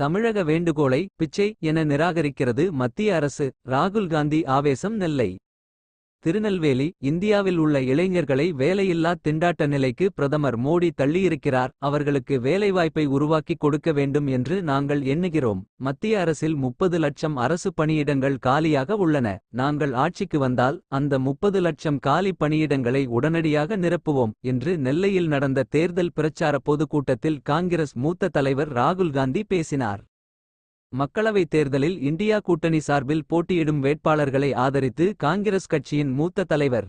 தமிழக வேண்டுகோளை பிச்சை என நிராகரிக்கிறது மத்திய அரசு. ராகுல் காந்தி ஆவேசம் நெல்லை. திருநெல்வேலி இந்தியாவில் உள்ள இளைஞர்களை வேலையில்லா திண்டாட்ட நிலைக்கு பிரதமர் மோடி தள்ளியிருக்கிறார். அவர்களுக்கு வேலைவாய்ப்பை உருவாக்கி கொடுக்க வேண்டும் என்று நாங்கள் எண்ணுகிறோம். மத்திய அரசில் முப்பது லட்சம் அரசு பணியிடங்கள் காலியாக உள்ளன. நாங்கள் ஆட்சிக்கு வந்தால் அந்த முப்பது லட்சம் காலி பணியிடங்களை உடனடியாக நிரப்புவோம் என்று நெல்லையில் நடந்த தேர்தல் பிரச்சார பொதுக்கூட்டத்தில் காங்கிரஸ் மூத்த தலைவர் ராகுல் காந்தி பேசினார். மக்களவைத் தேர்தலில் இந்தியா கூட்டணி சார்பில் போட்டியிடும் வேட்பாளர்களை ஆதரித்து காங்கிரஸ் கட்சியின் மூத்த தலைவர்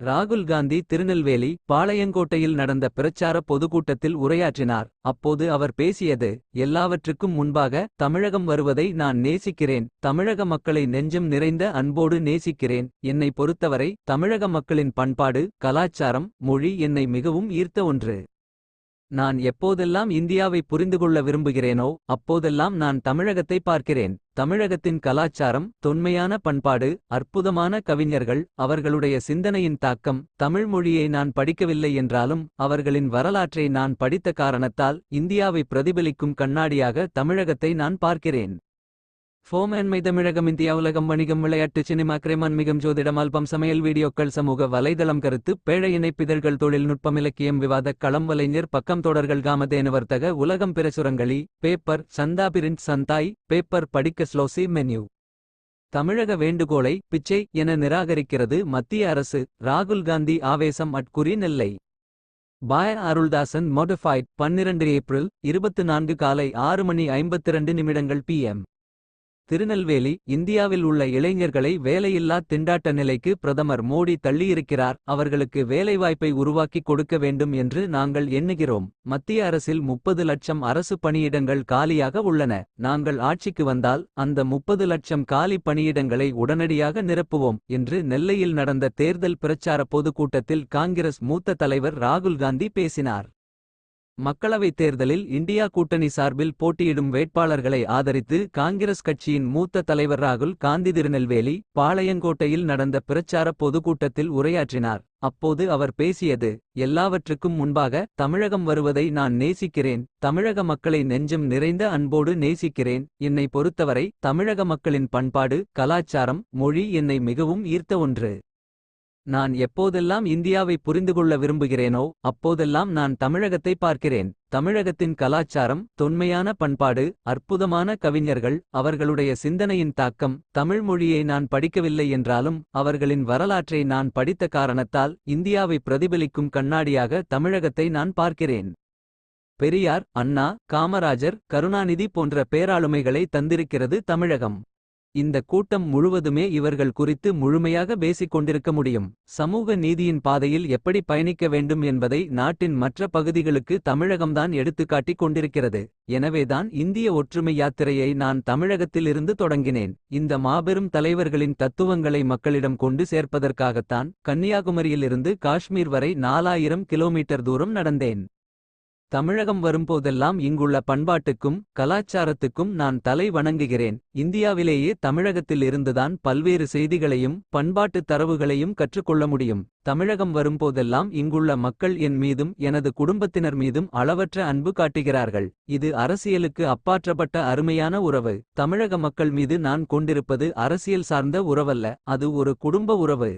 ராகுல் காந்தி திருநெல்வேலி பாளையங்கோட்டையில் நடந்த பிரச்சார பொதுக்கூட்டத்தில் உரையாற்றினார். அப்போது அவர் பேசியது எல்லாவற்றுக்கும் முன்பாக தமிழகம் வருவதை நான் நேசிக்கிறேன். தமிழக மக்களை நெஞ்சம் நிறைந்த அன்போடு நேசிக்கிறேன். என்னை பொறுத்தவரை தமிழக மக்களின் பண்பாடு கலாச்சாரம் மொழி என்னை மிகவும் ஈர்த்த ஒன்று. நான் எப்போதெல்லாம் இந்தியாவை புரிந்துகொள்ள விரும்புகிறேனோ அப்போதெல்லாம் நான் தமிழகத்தை பார்க்கிறேன். தமிழகத்தின் கலாச்சாரம் தொன்மையான பண்பாடு அற்புதமான கவிஞர்கள் அவர்களுடைய சிந்தனையின் தாக்கம் தமிழ் மொழியை நான் படிக்கவில்லை என்றாலும் அவர்களின் வரலாற்றை நான் படித்த காரணத்தால் இந்தியாவை பிரதிபலிக்கும் கண்ணாடியாக தமிழகத்தை நான் பார்க்கிறேன். ஃபோமேன்மை தமிழகம் இந்தியா உலகம் வணிகம் விளையாட்டு சினிமா கிரைமான்மிகம் ஜோதிடம் அல்பம் சமையல் வீடியோக்கள் சமூக வலைதளம் கருத்து பேழை இணைப்பிதழ்கள் தொழில்நுட்பம் இலக்கியம் விவாத களம் வலைஞர் பக்கம் தொடர்கள் காமதேன வர்த்தக உலகம் பிரசுரங்களி பேப்பர் சந்தா பிரிண்ட் சந்தாய் பேப்பர் படிக்க ஸ்லோசி மென்யூ. தமிழக வேண்டுகோளை பிச்சை என நிராகரிக்கிறது மத்திய அரசு ராகுல் காந்தி ஆவேசம் அட்குறி நெல்லை. பாய அருள்தாசன் மோடிஃபைட் பன்னிரண்டு ஏப்ரல் இருபத்து நான்கு காலை ஆறு மணி ஐம்பத்திரண்டு நிமிடங்கள் பிஎம் திருநெல்வேலி இந்தியாவில் உள்ள இளைஞர்களை வேலையில்லா திண்டாட்ட நிலைக்கு பிரதமர் மோடி தள்ளியிருக்கிறார். அவர்களுக்கு வேலைவாய்ப்பை உருவாக்கி கொடுக்க வேண்டும் என்று நாங்கள் எண்ணுகிறோம். மத்திய அரசில் முப்பது லட்சம் அரசு பணியிடங்கள் காலியாக உள்ளன. நாங்கள் ஆட்சிக்கு வந்தால் அந்த முப்பது லட்சம் காலி பணியிடங்களை உடனடியாக நிரப்புவோம் என்று நெல்லையில் நடந்த தேர்தல் பிரச்சார பொதுக்கூட்டத்தில் காங்கிரஸ் மூத்த தலைவர் ராகுல் காந்தி பேசினார். மக்களவைத் தேர்தலில் இந்தியா கூட்டணி சார்பில் போட்டியிடும் வேட்பாளர்களை ஆதரித்து காங்கிரஸ் கட்சியின் மூத்த தலைவர் ராகுல் காந்தி திருநெல்வேலி பாளையங்கோட்டையில் நடந்த பிரச்சார பொதுக்கூட்டத்தில் உரையாற்றினார். அப்போது அவர் பேசியது எல்லாவற்றுக்கும் முன்பாக தமிழகம் வருவதை நான் நேசிக்கிறேன் தமிழக மக்களை நெஞ்சம் நிறைந்த அன்போடு நேசிக்கிறேன் என்னை பொறுத்தவரை தமிழக மக்களின் பண்பாடு கலாச்சாரம் மொழி என்னை மிகவும் ஈர்த்த ஒன்று. நான் எப்போதெல்லாம் இந்தியாவை புரிந்துகொள்ள விரும்புகிறேனோ அப்போதெல்லாம் நான் தமிழகத்தை பார்க்கிறேன். தமிழகத்தின் கலாச்சாரம் தொன்மையான பண்பாடு அற்புதமான கவிஞர்கள் அவர்களுடைய சிந்தனையின் தாக்கம் தமிழ் மொழியை நான் படிக்கவில்லை என்றாலும் அவர்களின் வரலாற்றை நான் படித்த காரணத்தால் இந்தியாவை பிரதிபலிக்கும் கண்ணாடியாக தமிழகத்தை நான் பார்க்கிறேன். பெரியார் அண்ணா காமராஜர் கருணாநிதி போன்ற பேராளுமைகளை தந்திருக்கிறது தமிழகம். இந்த கூட்டம் முழுவதுமே இவர்கள் குறித்து முழுமையாக பேசிக் கொண்டிருக்க முடியும். சமூக நீதியின் பாதையில் எப்படி பயணிக்க வேண்டும் என்பதை நாட்டின் மற்ற பகுதிகளுக்கு தமிழகம்தான் எடுத்துக்காட்டிக் கொண்டிருக்கிறது. எனவேதான் இந்திய ஒற்றுமை யாத்திரையை நான் தமிழகத்திலிருந்து தொடங்கினேன். இந்த மாபெரும் தலைவர்களின் தத்துவங்களை மக்களிடம் கொண்டு சேர்ப்பதற்காகத்தான் கன்னியாகுமரியிலிருந்து காஷ்மீர் வரை நாலாயிரம் கிலோமீட்டர் தூரம் நடந்தேன். தமிழகம் வரும்போதெல்லாம் இங்குள்ள பண்பாட்டுக்கும் கலாச்சாரத்துக்கும் நான் தலை வணங்குகிறேன். இந்தியாவிலேயே தமிழகத்தில் இருந்துதான் பல்வேறு செய்திகளையும் பண்பாட்டு தரவுகளையும் கற்றுக்கொள்ள முடியும். தமிழகம் வரும்போதெல்லாம் இங்குள்ள மக்கள் என் மீதும் எனது குடும்பத்தினர் மீதும் அளவற்ற அன்பு காட்டுகிறார்கள். இது அரசியலுக்கு அப்பாற்றப்பட்ட அருமையான உறவு. தமிழக மக்கள் மீது நான் கொண்டிருப்பது அரசியல் சார்ந்த உறவல்ல அது ஒரு குடும்ப உறவு.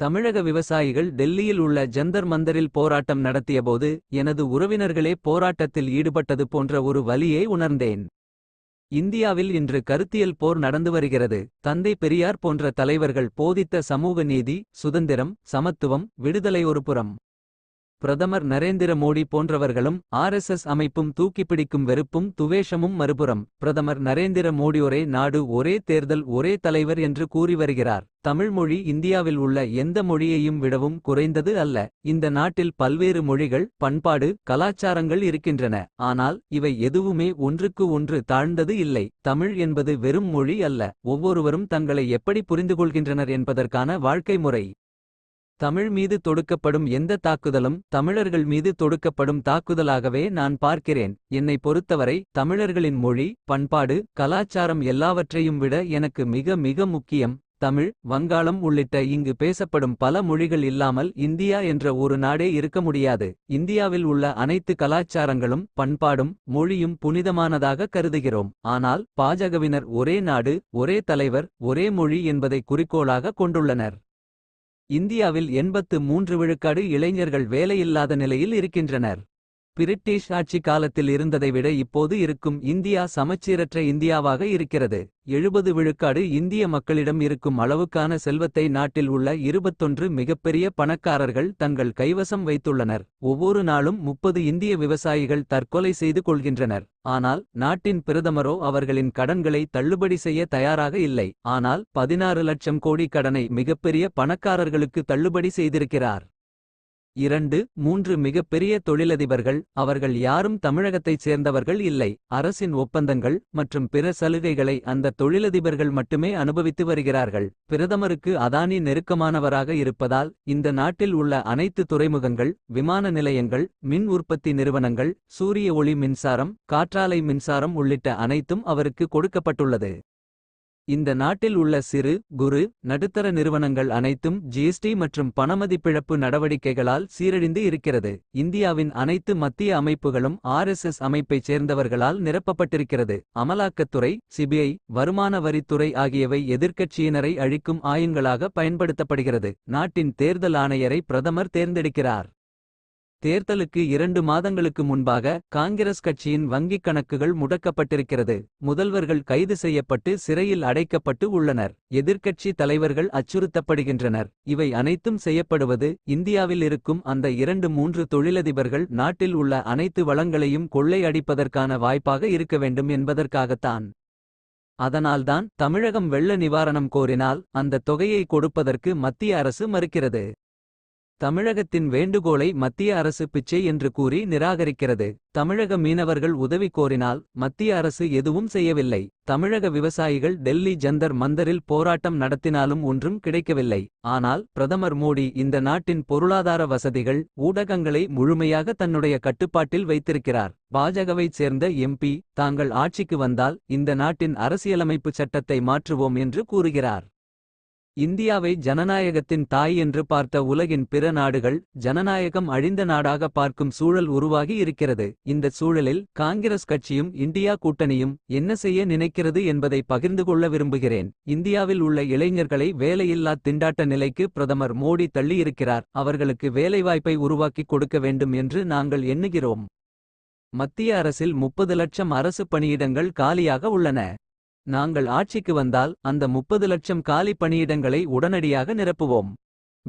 தமிழக விவசாயிகள் டெல்லியில் உள்ள ஜந்தர் மந்தரில் போராட்டம் நடத்தியபோது எனது உறவினர்களே போராட்டத்தில் ஈடுபட்டது போன்ற ஒரு வலியை உணர்ந்தேன். இந்தியாவில் இன்று கருத்தியல் போர் நடந்து வருகிறது. தந்தை பெரியார் போன்ற தலைவர்கள் போதித்த சமூக நீதி சுதந்திரம் சமத்துவம் விடுதலை ஒருபுறம் பிரதமர் நரேந்திர மோடி போன்றவர்களும் ஆர்எஸ்எஸ் அமைப்பும் தூக்கிப்பிடிக்கும் வெறுப்பும் துவேஷமும் மறுபுறம். பிரதமர் நரேந்திர மோடி ஒரே நாடு ஒரே தேர்தல் ஒரே தலைவர் என்று கூறி வருகிறார். தமிழ் மொழி இந்தியாவில் உள்ள எந்த மொழியையும் விடவும் குறைந்தது அல்ல. இந்த நாட்டில் பல்வேறு மொழிகள் பண்பாடு கலாச்சாரங்கள் இருக்கின்றன. ஆனால் இவை எதுவுமே ஒன்றுக்கு ஒன்று தாழ்ந்தது இல்லை. தமிழ் என்பது வெறும் மொழி அல்ல. ஒவ்வொருவரும் தங்களை எப்படி புரிந்துகொள்கின்றனர் என்பதற்கான வாழ்க்கை முறை. தமிழ் மீது தொடுக்கப்படும் எந்த தாக்குதலும் தமிழர்கள் மீது தொடுக்கப்படும் தாக்குதலாகவே நான் பார்க்கிறேன். என்னை பொறுத்தவரை தமிழர்களின் மொழி பண்பாடு கலாச்சாரம் எல்லாவற்றையும் விட எனக்கு மிக மிக முக்கியம். தமிழ் வங்காளம் உள்ளிட்ட இங்கு பேசப்படும் பல மொழிகள் இல்லாமல் இந்தியா என்ற ஒரு நாடே இருக்க முடியாது. இந்தியாவில் உள்ள அனைத்து கலாச்சாரங்களும் பண்பாடும் மொழியும் புனிதமானதாக கருதுகிறோம். ஆனால் பாஜகவினர் ஒரே நாடு ஒரே தலைவர் ஒரே மொழி என்பதை குறிக்கோளாக கொண்டுள்ளனர். இந்தியாவில் எண்பத்து மூன்று விழுக்காடு இளைஞர்கள் வேலையில்லாத நிலையில் இருக்கின்றனர். பிரிட்டிஷ் ஆட்சி காலத்தில் இருந்ததை விட இப்போது இருக்கும் இந்தியா சமச்சீரற்ற இந்தியாவாக இருக்கிறது. எழுபது விழுக்காடு இந்திய மக்களிடம் இருக்கும் அளவுக்கான செல்வத்தை நாட்டில் உள்ள இருபத்தொன்று மிகப்பெரிய பணக்காரர்கள் தங்கள் கைவசம் வைத்துள்ளனர். ஒவ்வொரு நாளும் முப்பது இந்திய விவசாயிகள் தற்கொலை செய்து கொள்கின்றனர். ஆனால் நாட்டின் பிரதமரோ அவர்களின் கடன்களை தள்ளுபடி செய்ய தயாராக இல்லை. ஆனால் பதினாறு லட்சம் கோடி கடனை மிகப்பெரிய பணக்காரர்களுக்கு தள்ளுபடி செய்திருக்கிறார். இரண்டு மூன்று மிகப்பெரிய தொழிலதிபர்கள் அவர்கள் யாரும் தமிழகத்தைச் சேர்ந்தவர்கள் இல்லை. அரசின் ஒப்பந்தங்கள் மற்றும் பிற சலுகைகளை அந்த தொழிலதிபர்கள் மட்டுமே அனுபவித்து வருகிறார்கள். பிரதமருக்கு அதானி நெருக்கமானவராக இருப்பதால் இந்த நாட்டில் உள்ள அனைத்து துறைமுகங்கள் விமான நிலையங்கள் மின் உற்பத்தி நிறுவனங்கள் சூரிய ஒளி மின்சாரம் காற்றாலை மின்சாரம் உள்ளிட்ட அனைத்தும் அவருக்கு கொடுக்கப்பட்டுள்ளது. இந்த நாட்டில் உள்ள சிறு குறு நடுத்தர நிறுவனங்கள் அனைத்தும் ஜிஎஸ்டி மற்றும் பணமதிப்பிழப்பு நடவடிக்கைகளால் சீரழிந்து இருக்கிறது. இந்தியாவின் அனைத்து மத்திய அமைப்புகளும் ஆர்எஸ்எஸ் அமைப்பைச் சேர்ந்தவர்களால் நிரப்பப்பட்டிருக்கிறது. அமலாக்கத்துறை சிபிஐ வருமான வரித்துறை ஆகியவை எதிர்க்கட்சியினரை அழிக்கும் ஆயுங்களாக பயன்படுத்தப்படுகிறது. நாட்டின் தேர்தல் ஆணையரை பிரதமர் தேர்ந்தெடுக்கிறார். தேர்தலுக்கு இரண்டு மாதங்களுக்கு முன்பாக காங்கிரஸ் கட்சியின் வங்கிக் கணக்குகள் முடக்கப்பட்டிருக்கிறது. முதல்வர்கள் கைது செய்யப்பட்டு சிறையில் அடைக்கப்பட்டு உள்ளனர். எதிர்க்கட்சி தலைவர்கள் அச்சுறுத்தப்படுகின்றனர். இவை அனைத்தும் செய்யப்படுவது இந்தியாவில் இருக்கும் அந்த இரண்டு மூன்று தொழிலதிபர்கள் நாட்டில் உள்ள அனைத்து வளங்களையும் கொள்ளை அடிப்பதற்கான வாய்ப்பாக இருக்க வேண்டும் என்பதற்காகத்தான். அதனால்தான் தமிழகம் வெள்ள நிவாரணம் கோரினால் அந்த தொகையை கொடுப்பதற்கு மத்திய அரசு மறுக்கிறது. தமிழகத்தின் வேண்டுகோளை மத்திய அரசு பிச்சை என்று கூறி நிராகரிக்கிறது. தமிழக மீனவர்கள் உதவி கோரினால் மத்திய அரசு எதுவும் செய்யவில்லை. தமிழக விவசாயிகள் டெல்லி ஜந்தர் மந்தரில் போராட்டம் நடத்தினாலும் ஒன்றும் கிடைக்கவில்லை. ஆனால் பிரதமர் மோடி இந்த நாட்டின் பொருளாதார வசதிகள் ஊடகங்களை முழுமையாக தன்னுடைய கட்டுப்பாட்டில் வைத்திருக்கிறார். பாஜகவைச் சேர்ந்த எம்பி தாங்கள் ஆட்சிக்கு வந்தால் இந்த நாட்டின் அரசியலமைப்பு சட்டத்தை மாற்றுவோம் என்று கூறுகிறார். இந்தியாவை ஜனநாயகத்தின் தாய் என்று பார்த்த உலகின் பிற நாடுகள் ஜனநாயகம் அழிந்த நாடாக பார்க்கும் சூழல் உருவாகி இருக்கிறது. இந்த சூழலில் காங்கிரஸ் கட்சியும் இந்தியா கூட்டணியும் என்ன செய்ய நினைக்கிறது என்பதை பகிர்ந்து கொள்ள விரும்புகிறேன். இந்தியாவில் உள்ள இளைஞர்களை வேலையில்லா திண்டாட்ட நிலைக்கு பிரதமர் மோடி தள்ளியிருக்கிறார். அவர்களுக்கு வேலைவாய்ப்பை உருவாக்கிக் கொடுக்க வேண்டும் என்று நாங்கள் எண்ணுகிறோம். மத்திய அரசில் முப்பது லட்சம் அரசு பணியிடங்கள் காலியாக உள்ளன. நாங்கள் ஆட்சிக்கு வந்தால் அந்த முப்பது லட்சம் காலி பணியிடங்களை உடனடியாக நிரப்புவோம்.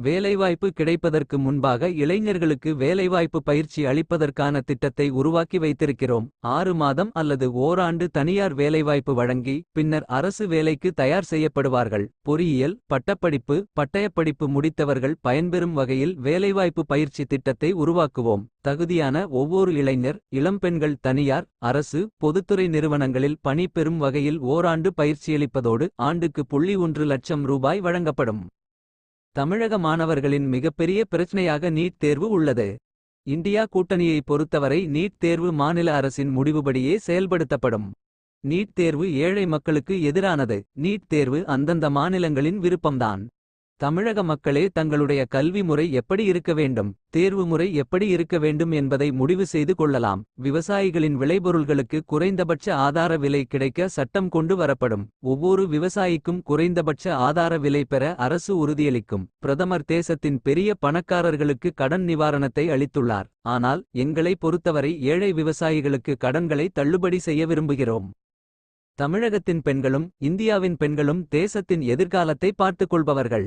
வேலைவாய்ப்பு கிடைப்பதற்கு முன்பாக இளைஞர்களுக்கு வேலைவாய்ப்பு பயிற்சி அளிப்பதற்கான திட்டத்தை உருவாக்கி வைத்திருக்கிறோம். ஆறு மாதம் அல்லது ஓராண்டு தனியார் வேலைவாய்ப்பு வழங்கி பின்னர் அரசு வேலைக்கு தயார் செய்யப்படுவார்கள். பொறியியல் பட்டப்படிப்பு பட்டயப்படிப்பு முடித்தவர்கள் பயன்பெறும் வகையில் வேலைவாய்ப்பு பயிற்சி திட்டத்தை உருவாக்குவோம். தகுதியான ஒவ்வொரு இளைஞர் இளம்பெண்கள் தனியார் அரசு பொதுத்துறை நிறுவனங்களில் பணி பெறும் வகையில் ஓராண்டு பயிற்சியளிப்பதோடு ஆண்டுக்கு புள்ளி ஒன்று லட்சம் ரூபாய் வழங்கப்படும். தமிழக மாணவர்களின் மிகப்பெரிய பிரச்சனையாக நீட் தேர்வு உள்ளது. இந்தியா கூட்டணியை பொறுத்தவரை நீட் தேர்வு மாநில அரசின் முடிவுபடியே செயல்படுத்தப்படும். நீட் தேர்வு ஏழை மக்களுக்கு எதிரானது. நீட் தேர்வு அந்தந்த மாநிலங்களின் விருப்பம்தான். தமிழக மக்களே தங்களுடைய கல்வி முறை எப்படி இருக்க வேண்டும் தேர்வு முறை எப்படி இருக்க வேண்டும் என்பதை முடிவு செய்து கொள்ளலாம். விவசாயிகளின் விளைபொருள்களுக்கு குறைந்தபட்ச ஆதார விலை கிடைக்க சட்டம் கொண்டு வரப்படும். ஒவ்வொரு விவசாயிக்கும் குறைந்தபட்ச ஆதார விலை பெற அரசு உறுதியளிக்கும். பிரதமர் தேசத்தின் பெரிய பணக்காரர்களுக்கு கடன் நிவாரணத்தை அளித்துள்ளார். ஆனால் எங்களை பொறுத்தவரை ஏழை விவசாயிகளுக்கு கடன்களை தள்ளுபடி செய்ய விரும்புகிறோம். தமிழகத்தின் பெண்களும் இந்தியாவின் பெண்களும் தேசத்தின் எதிர்காலத்தை பார்த்துக் கொள்பவர்கள்.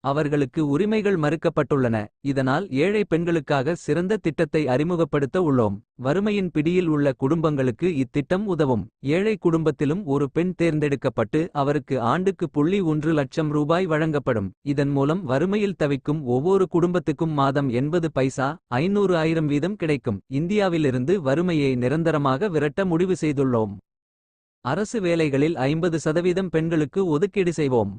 அவர்களுக்கு உரிமைகள் மறுக்கப்பட்டுள்ளன. இதனால் ஏழை பெண்களுக்காக சிறந்த திட்டத்தை அறிமுகப்படுத்த உள்ளோம். வறுமையின் பிடியில் உள்ள குடும்பங்களுக்கு இத்திட்டம் உதவும். ஏழை குடும்பத்திலும் ஒரு பெண் தேர்ந்தெடுக்கப்பட்டு அவருக்கு ஆண்டுக்கு புள்ளி ஒன்று லட்சம் ரூபாய் வழங்கப்படும். இதன் மூலம் வறுமையில் தவிக்கும் ஒவ்வொரு குடும்பத்துக்கும் மாதம் எண்பது பைசா ஐநூறு ஆயிரம் வீதம் கிடைக்கும். இந்தியாவிலிருந்து வறுமையை நிரந்தரமாக விரட்ட முடிவு செய்துள்ளோம். அரசு வேலைகளில் ஐம்பது சதவீதம் பெண்களுக்கு ஒதுக்கீடு செய்வோம்.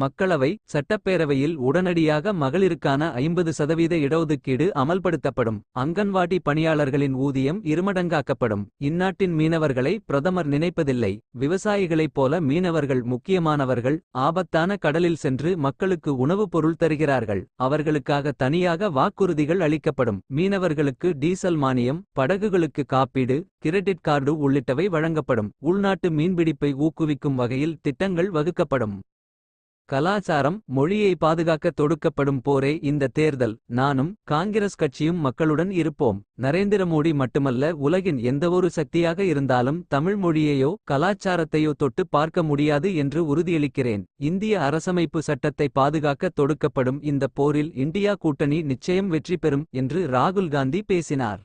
மக்களவை சட்டப்பேரவையில் உடனடியாக மகளிருக்கான ஐம்பது சதவீத இடஒதுக்கீடு அமல்படுத்தப்படும். அங்கன்வாடி பணியாளர்களின் ஊதியம் இருமடங்காக்கப்படும். இந்நாட்டின் மீனவர்களை பிரதமர் நினைப்பதில்லை. விவசாயிகளைப் போல மீனவர்கள் முக்கியமானவர்கள் ஆபத்தான கடலில் சென்று மக்களுக்கு உணவுப் பொருள் தருகிறார்கள். அவர்களுக்காக தனியாக வாக்குறுதிகள் அளிக்கப்படும். மீனவர்களுக்கு டீசல் மானியம் படகுகளுக்கு காப்பீடு கிரெடிட் கார்டு உள்ளிட்டவை வழங்கப்படும். உள்நாட்டு மீன்பிடிப்பை ஊக்குவிக்கும் வகையில் திட்டங்கள் வகுக்கப்படும். கலாச்சாரம் மொழியை பாதுகாக்க தொடுக்கப்படும் போரே இந்த தேர்தல். நானும் காங்கிரஸ் கட்சியும் மக்களுடன் இருப்போம். நரேந்திர மோடி மட்டுமல்ல உலகின் எந்தவொரு சக்தியாக இருந்தாலும் தமிழ் மொழியையோ கலாச்சாரத்தையோ தொட்டு பார்க்க முடியாது என்று உறுதியளிக்கிறேன். இந்திய அரசமைப்பு சட்டத்தை பாதுகாக்க தொடுக்கப்படும் இந்த போரில் இந்தியா கூட்டணி நிச்சயம் வெற்றி பெறும் என்று ராகுல் காந்தி பேசினார்.